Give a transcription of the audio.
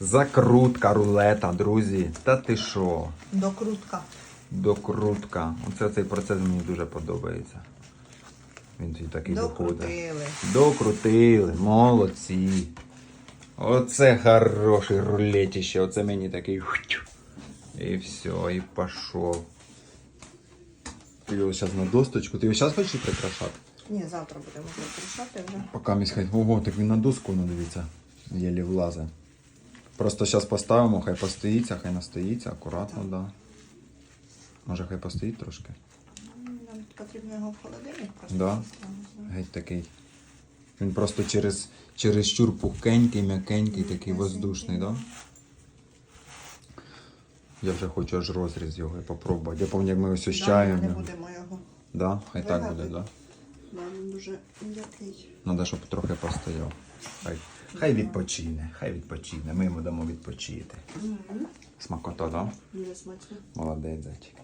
Закрутка рулета, друзі. Та ти що? Докрутка. Докрутка. Оце цей процес мені дуже подобається. Він тоді такий. Докрутили. Докрутили, молодці. Оце хороший рулетище. Оце мені такий. І все, і пішов. Ти його зараз на досточку. Ти його зараз хочеш прикрашати? Ні, завтра будемо прикрашати вже. Поки місь хай. Ого, так він на доску, ну дивіться. Єлі влазе. Просто зараз поставимо, хай постоїться, хай настоїться, акуратно, да. Може хай постоїть трошки. Нам потрібно його в холодильник просто. Да. поставити. Геть такий. Він просто через, через щур пухкенький, м'якенький, такий воздушний, да? Я вже хочу аж розріз його і попробувати. Я пам'ятаю, як ми ось Да, чаєм. Не будемо його. Да? Хай так буде, да? Да, він дуже м'який. Надо, щоб трохи постояв. Хай, хай відпочине, хай відпочине. Ми йому дамо відпочити. Смакота, да? Дуже смачно. Молодець, зайчик.